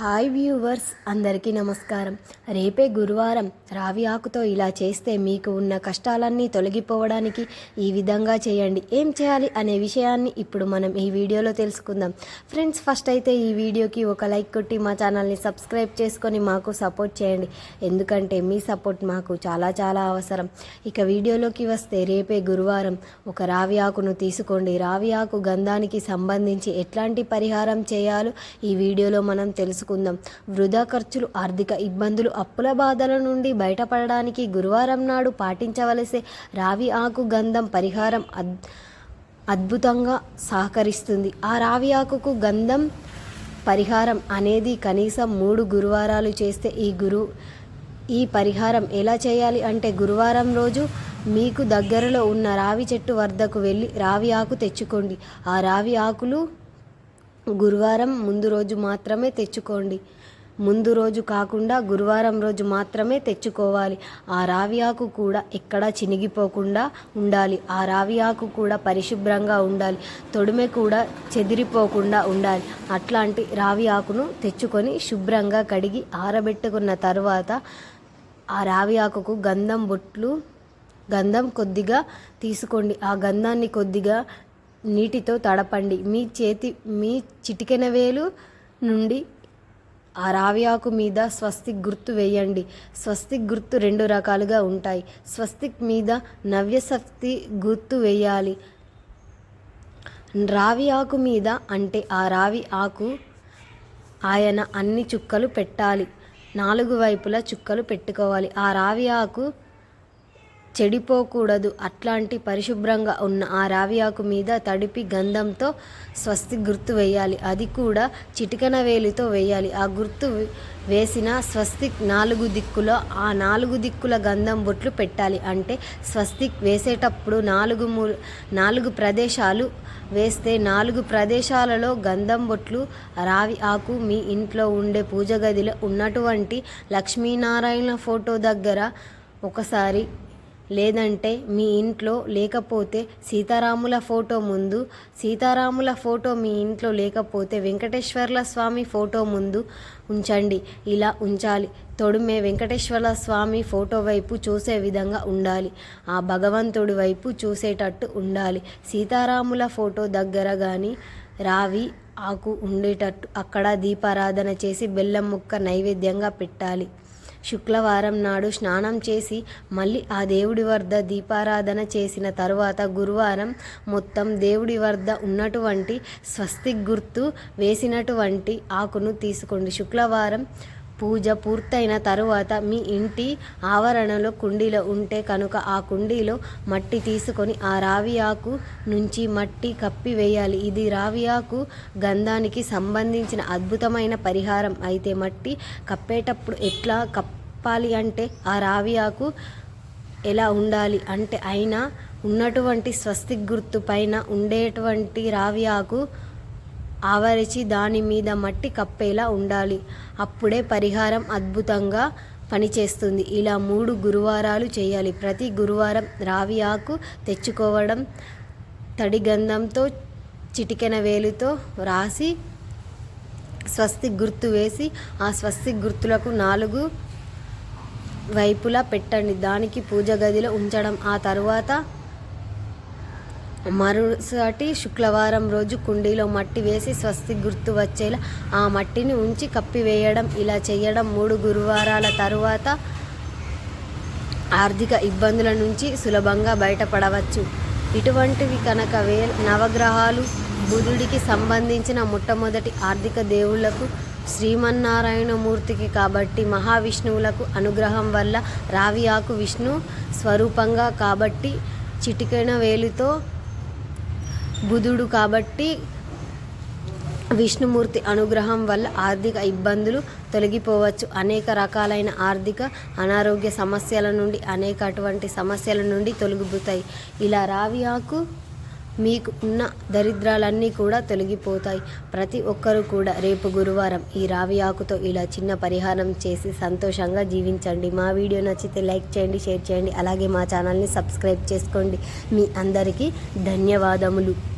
Hi viewers అందరికీ నమస్కారం. రేపే గురువారం రావి ఆకుతో ఇలా చేస్తే మీకు ఉన్న కష్టాలన్నీ తొలగిపోవడానికి ఈ విధంగా చేయండి. ఏం చేయాలి అనే విషయాన్ని ఇప్పుడు మనం ఈ వీడియోలో తెలుసుకుందాం. ఫ్రెండ్స్ ఫస్ట్ అయితే ఈ వీడియోకి ఒక లైక్ కొట్టి మా ఛానల్ని సబ్స్క్రైబ్ చేసుకొని మాకు సపోర్ట్ చేయండి. ఎందుకంటే మీ సపోర్ట్ మాకు చాలా చాలా అవసరం. ఇక వీడియోలోకి వస్తే రేపే గురువారం ఒక రావి ఆకును తీసుకోండి. రావి ఆకు గంధానికి సంబంధించి ఎట్లాంటి పరిహారం చేయాలో ఈ వీడియోలో మనం తెలుసుకుందాం. వృధా ఖర్చులు ఆర్థిక ఇబ్బందులు అప్పుల బాధల నుండి బయటపడడానికి గురువారం నాడు పాటించవలసే రావి ఆకు గంధం పరిహారం అద్ అద్భుతంగా సహకరిస్తుంది. ఆ రావి ఆకుకు గంధం పరిహారం అనేది కనీసం మూడు గురువారాలు చేస్తే ఈ గురు ఈ పరిహారం ఎలా చేయాలి అంటే గురువారం రోజు మీకు దగ్గరలో ఉన్న రావి చెట్టు వద్దకు వెళ్ళి రావి ఆకు తెచ్చుకోండి. ఆ రావి ఆకులు గురువారం ముందు రోజు మాత్రమే తెచ్చుకోండి. ముందు రోజు కాకుండా గురువారం రోజు మాత్రమే తెచ్చుకోవాలి. ఆ రావి ఆకు కూడా ఎక్కడా చినిగిపోకుండా ఉండాలి. ఆ రావి ఆకు కూడా పరిశుభ్రంగా ఉండాలి. తొడిమె కూడా చెదిరిపోకుండా ఉండాలి. అట్లాంటి రావి ఆకును తెచ్చుకొని శుభ్రంగా కడిగి ఆరబెట్టుకున్న తర్వాత ఆ రావి ఆకుకు గంధం బొట్లు గంధం కొద్దిగా తీసుకోండి. ఆ గంధాన్ని కొద్దిగా నీటితో తడపండి. మీ చేతి మీ చిటికెన వేలు నుండి ఆ రావి ఆకు మీద స్వస్తిక్ గుర్తు వేయండి. స్వస్తిక్ గుర్తు రెండు రకాలుగా ఉంటాయి. స్వస్తిక్ మీద నవ్యశక్తి గుర్తు వేయాలి. రావి ఆకు మీద అంటే ఆ రావి ఆకు ఆయన అన్ని చుక్కలు పెట్టాలి. నాలుగు వైపులా చుక్కలు పెట్టుకోవాలి. ఆ రావి ఆకు చెడిపోకూడదు. అట్లాంటి పరిశుభ్రంగా ఉన్న ఆ రావి ఆకు మీద తడిపి గంధంతో స్వస్తి గుర్తు వేయాలి. అది కూడా చిటికన వేలితో వేయాలి. ఆ గుర్తు వేసిన స్వస్తిక్ నాలుగు దిక్కులో ఆ నాలుగు దిక్కుల గంధం బొట్లు పెట్టాలి. అంటే స్వస్తిక్ వేసేటప్పుడు నాలుగు మూ నాలుగు ప్రదేశాలు వేస్తే నాలుగు ప్రదేశాలలో గంధం బొట్లు రావి ఆకు మీ ఇంట్లో ఉండే పూజ గదిలో ఉన్నటువంటి లక్ష్మీనారాయణ ఫోటో దగ్గర ఒకసారి లేదంటే మీ ఇంట్లో లేకపోతే సీతారాముల ఫోటో ముందు సీతారాముల ఫోటో మీ ఇంట్లో లేకపోతే వెంకటేశ్వర్ల స్వామి ఫోటో ముందు ఉంచండి. ఇలా ఉంచాలి. తొడుమే వెంకటేశ్వర స్వామి ఫోటో వైపు చూసే విధంగా ఉండాలి. ఆ భగవంతుడి వైపు చూసేటట్టు ఉండాలి. సీతారాముల ఫోటో దగ్గర కానీ రావి ఆకు ఉండేటట్టు అక్కడ దీపారాధన చేసి బెల్లం ముక్క నైవేద్యంగా పెట్టాలి. శుక్రవారం నాడు స్నానం చేసి మళ్ళీ ఆ దేవుడి వద్ద దీపారాధన చేసిన తరువాత గురువారం మొత్తం దేవుడి వద్ద ఉన్నటువంటి స్వస్తిక్ గుర్తు వేసినటువంటి ఆకును తీసుకోండి. శుక్రవారం పూజ పూర్తయిన తరువాత మీ ఇంటి ఆవరణలో కుండీలో ఉంటే కనుక ఆ కుండీలో మట్టి తీసుకొని ఆ రావి ఆకు నుంచి మట్టి కప్పి వేయాలి. ఇది రావి ఆకు గంధానికి సంబంధించిన అద్భుతమైన పరిహారం. అయితే మట్టి కప్పేటప్పుడు ఎట్లా కప్పాలి అంటే ఆ రావి ఆకు ఎలా ఉండాలి అంటే అయినా ఉన్నటువంటి స్వస్తిక్ గుర్తు పైన ఉండేటువంటి రావి ఆకు ఆవరించి దాని మీద మట్టి కప్పేలా ఉండాలి. అప్పుడే పరిహారం అద్భుతంగా పనిచేస్తుంది. ఇలా మూడు గురువారాలు చేయాలి. ప్రతి గురువారం రావి ఆకు తెచ్చుకోవడం తడి గంధంతో చిటికెన వేలుతో రాసి స్వస్తి గుర్తు వేసి ఆ స్వస్తి గుర్తులకు నాలుగు వైపులా పెట్టండి. దానికి పూజ గదిలో ఉంచడం. ఆ తరువాత మరుసటి శుక్రవారం రోజు కుండీలో మట్టి వేసి స్వస్తి గుర్తు వచ్చేలా ఆ మట్టిని ఉంచి కప్పివేయడం ఇలా చేయడం మూడు గురువారాల తరువాత ఆర్థిక ఇబ్బందుల నుంచి సులభంగా బయటపడవచ్చు. ఇటువంటివి కనుక వే నవగ్రహాలు బుధుడికి సంబంధించిన మొట్టమొదటి ఆర్థిక దేవుళ్ళకు శ్రీమన్నారాయణమూర్తికి కాబట్టి మహావిష్ణువులకు అనుగ్రహం వల్ల రావి ఆకు విష్ణు స్వరూపంగా కాబట్టి చిటికెన వేలుతో బుధుడు కాబట్టి విష్ణుమూర్తి అనుగ్రహం వల్ల ఆర్థిక ఇబ్బందులు తొలగిపోవచ్చు. అనేక రకాలైన ఆర్థిక అనారోగ్య సమస్యల నుండి అనేక అటువంటి సమస్యల నుండి తొలగిపోతాయి. ఇలా రావి ఆకు మీకు ఉన్న దరిద్రాలన్నీ కూడా తొలగిపోతాయి. ప్రతి ఒక్కరూ కూడా రేపు గురువారం ఈ రావి ఆకుతో ఇలా చిన్న పరిహారం చేసి సంతోషంగా జీవించండి. మా వీడియో నచ్చితే లైక్ చేయండి షేర్ చేయండి. అలాగే మా ఛానల్ని సబ్స్క్రైబ్ చేసుకోండి. మీ అందరికీ ధన్యవాదములు.